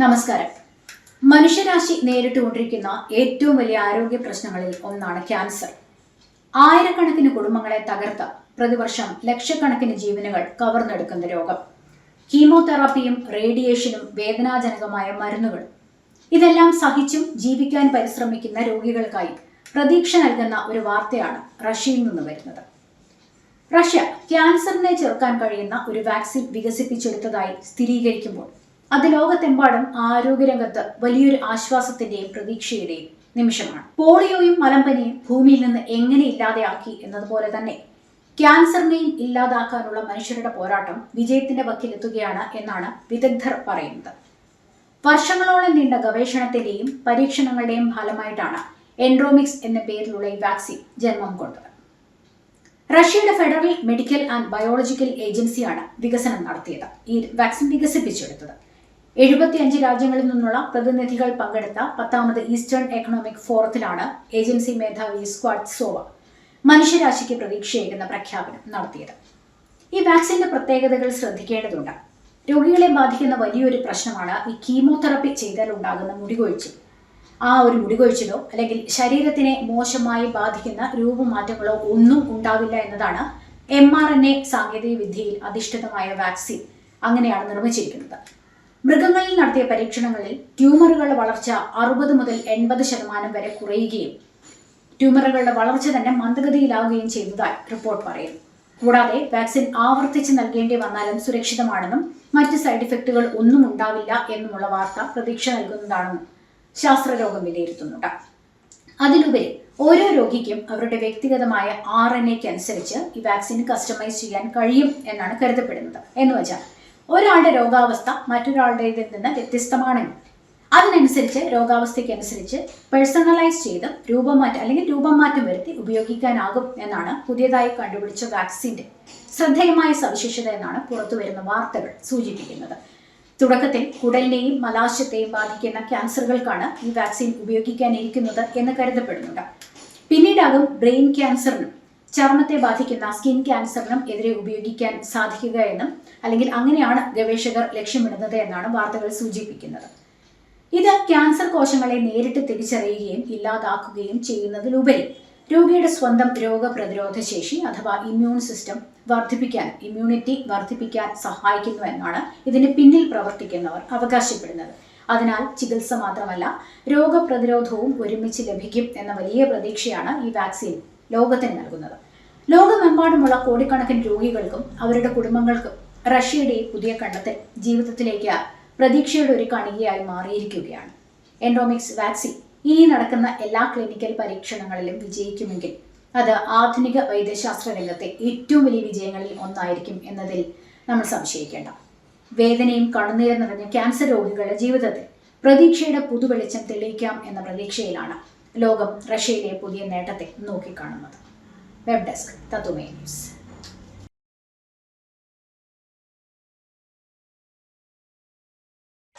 നമസ്കാരം. മനുഷ്യരാശി നേരിട്ടുകൊണ്ടിരിക്കുന്ന ഏറ്റവും വലിയ ആരോഗ്യ പ്രശ്നങ്ങളിൽ ഒന്നാണ് ക്യാൻസർ. ആയിരക്കണക്കിന് കുടുംബങ്ങളെ തകർത്ത പ്രതിവർഷം ലക്ഷക്കണക്കിന് ജീവനുകൾ കവർന്നെടുക്കുന്ന രോഗം. കീമോതെറാപ്പിയും റേഡിയേഷനും വേദനാജനകമായ മരുന്നുകളും ഇതെല്ലാം സഹിച്ചും ജീവിക്കാൻ പരിശ്രമിക്കുന്ന രോഗികൾക്കായി പ്രതീക്ഷ നൽകുന്ന ഒരു വാർത്തയാണ് റഷ്യയിൽ നിന്ന് വരുന്നത്. റഷ്യ ക്യാൻസറിനെ ചെറുക്കാൻ കഴിയുന്ന ഒരു വാക്സിൻ വികസിപ്പിച്ചെടുത്തതായി സ്ഥിരീകരിക്കുമ്പോൾ അത് ലോകത്തെമ്പാടും ആരോഗ്യരംഗത്ത് വലിയൊരു ആശ്വാസത്തിന്റെയും പ്രതീക്ഷയുടെയും നിമിഷമാണ്. പോളിയോയും മലമ്പനിയും ഭൂമിയിൽ നിന്ന് എങ്ങനെ ഇല്ലാതെയാക്കി എന്നതുപോലെ തന്നെ ക്യാൻസറിനെയും ഇല്ലാതാക്കാനുള്ള മനുഷ്യരുടെ പോരാട്ടം വിജയത്തിന്റെ വക്കിലെത്തുകയാണ് എന്നാണ് വിദഗ്ധർ പറയുന്നത്. വർഷങ്ങളോളം നീണ്ട ഗവേഷണത്തിന്റെയും പരീക്ഷണങ്ങളുടെയും ഫലമായിട്ടാണ് എൻഡ്രോമിക്സ് എന്ന പേരിലുള്ള ഈ വാക്സിൻ ജന്മം കൊണ്ടത്. റഷ്യയുടെ ഫെഡറൽ മെഡിക്കൽ ആൻഡ് ബയോളജിക്കൽ ഏജൻസിയാണ് വികസനം നടത്തിയത്. ഈ വാക്സിൻ വികസിപ്പിച്ചെടുത്തത്. എഴുപത്തിയഞ്ച് രാജ്യങ്ങളിൽ നിന്നുള്ള പ്രതിനിധികൾ പങ്കെടുത്ത പത്താമത് ഈസ്റ്റേൺ എക്കണോമിക് ഫോറത്തിലാണ് ഏജൻസി മേധാവി സ്ക്വാഡ് സോവ മനുഷ്യരാശിക്ക് പ്രതീക്ഷയേകുന്ന പ്രഖ്യാപനം നടത്തിയത്. ഈ വാക്സിന്റെ പ്രത്യേകതകൾ ശ്രദ്ധിക്കേണ്ടതുണ്ട്. രോഗികളെ ബാധിക്കുന്ന വലിയൊരു പ്രശ്നമാണ് ഈ കീമോതെറപ്പി ചെയ്താൽ ഉണ്ടാകുന്ന മുടികൊഴിച്ചിൽ. ആ ഒരു മുടികൊഴിച്ചിലോ അല്ലെങ്കിൽ ശരീരത്തിനെ മോശമായി ബാധിക്കുന്ന രൂപമാറ്റങ്ങളോ ഒന്നും ഉണ്ടാവില്ല എന്നതാണ് എം ആർ എൻ എ സാങ്കേതിക വിദ്യയിൽ അധിഷ്ഠിതമായ വാക്സിൻ അങ്ങനെയാണ് നിർമ്മിച്ചിരിക്കുന്നത്. മൃഗങ്ങളിൽ നടത്തിയ പരീക്ഷണങ്ങളിൽ ട്യൂമറുകളുടെ വളർച്ച അറുപത് മുതൽ എൺപത് ശതമാനം വരെ കുറയുകയും ട്യൂമറുകളുടെ വളർച്ച തന്നെ മന്ദഗതിയിലാവുകയും ചെയ്തതായി റിപ്പോർട്ട് പറയുന്നു. കൂടാതെ വാക്സിൻ ആവർത്തിച്ച് നൽകേണ്ടി വന്നാലും സുരക്ഷിതമാണെന്നും മറ്റ് സൈഡ് ഇഫക്റ്റുകൾ ഒന്നും ഉണ്ടാവില്ല എന്നുമുള്ള വാർത്ത പ്രതീക്ഷ നൽകുന്നതാണെന്നും ശാസ്ത്രലോകം വിലയിരുത്തുന്നുണ്ട്. അതിലുപരി ഓരോ രോഗിക്കും അവരുടെ വ്യക്തിഗതമായ ആർ എൻ എക്ക് അനുസരിച്ച് ഈ വാക്സിൻ കസ്റ്റമൈസ് ചെയ്യാൻ കഴിയും എന്നാണ് കരുതപ്പെടുന്നത്. എന്ന് വെച്ചാൽ ഒരാളുടെ രോഗാവസ്ഥ മറ്റൊരാളുടേതിൽ നിന്ന് വ്യത്യസ്തമാണെങ്കിൽ അതിനനുസരിച്ച് രോഗാവസ്ഥയ്ക്ക് അനുസരിച്ച് പേഴ്സണലൈസ് ചെയ്ത് രൂപമാറ്റം അല്ലെങ്കിൽ രൂപമാറ്റം വരുത്തി ഉപയോഗിക്കാനാകും എന്നാണ് പുതിയതായി കണ്ടുപിടിച്ച വാക്സിന്റെ ശ്രദ്ധേയമായ സവിശേഷത എന്നാണ് പുറത്തുവരുന്ന വാർത്തകൾ സൂചിപ്പിക്കുന്നത്. തുടക്കത്തിൽ കുടലിനെയും മലാശത്തെയും ബാധിക്കുന്ന ക്യാൻസറുകൾക്കാണ് ഈ വാക്സിൻ ഉപയോഗിക്കാനിരിക്കുന്നത് എന്ന് കരുതപ്പെടുന്നുണ്ട്. പിന്നീടാകും ബ്രെയിൻ ക്യാൻസറിനും ചർമ്മത്തെ ബാധിക്കുന്ന സ്കിൻ ക്യാൻസറിനും എതിരെ ഉപയോഗിക്കാൻ സാധിക്കുക എന്നും അല്ലെങ്കിൽ അങ്ങനെയാണ് ഗവേഷകർ ലക്ഷ്യമിടുന്നത് എന്നാണ് വാർത്തകൾ സൂചിപ്പിക്കുന്നത്. ഇത് ക്യാൻസർ കോശങ്ങളെ നേരിട്ട് തിരിച്ചറിയുകയും ഇല്ലാതാക്കുകയും ചെയ്യുന്നതിലുപരി രോഗിയുടെ സ്വന്തം രോഗപ്രതിരോധ ശേഷി അഥവാ ഇമ്മ്യൂൺ സിസ്റ്റം വർദ്ധിപ്പിക്കാൻ ഇമ്മ്യൂണിറ്റി വർദ്ധിപ്പിക്കാൻ സഹായിക്കുന്നു എന്നാണ് ഇതിന് പിന്നിൽ പ്രവർത്തിക്കുന്നവർ അവകാശപ്പെടുന്നത്. അതിനാൽ ചികിത്സ മാത്രമല്ല രോഗപ്രതിരോധവും ഒരുമിച്ച് ലഭിക്കും എന്ന വലിയ പ്രതീക്ഷയാണ് ഈ വാക്സിൻ ലോകത്തിന് നൽകുന്നത്. ലോകമെമ്പാടുമുള്ള കോടിക്കണക്കിന് രോഗികൾക്കും അവരുടെ കുടുംബങ്ങൾക്കും റഷ്യയുടെ പുതിയ കണ്ടെത്തൽ ജീവിതത്തിലേക്ക് പ്രതീക്ഷയുടെ ഒരു കണികയായി മാറിയിരിക്കുകയാണ്. എൻഡോമിക്സ് വാക്സിൻ ഇനി നടക്കുന്ന എല്ലാ ക്ലിനിക്കൽ പരീക്ഷണങ്ങളിലും വിജയിക്കുമെങ്കിൽ അത് ആധുനിക വൈദ്യശാസ്ത്ര രംഗത്തെ ഏറ്റവും വലിയ വിജയങ്ങളിൽ ഒന്നായിരിക്കും എന്നതിൽ നമ്മൾ സംശയിക്കേണ്ട. വേദനയും കണ്ണുനീരും നിറഞ്ഞ ക്യാൻസർ രോഗികളുടെ ജീവിതത്തിൽ പ്രതീക്ഷയുടെ പുതുവെളിച്ചം തെളിയിക്കാം എന്ന പ്രതീക്ഷയിലാണ് ലോകം റഷ്യയിലെ പുതിയ നേട്ടത്തെ നോക്കിക്കാണുന്നത്. വെബ് ഡെസ്ക് തത്തുമേ ന്യൂസ്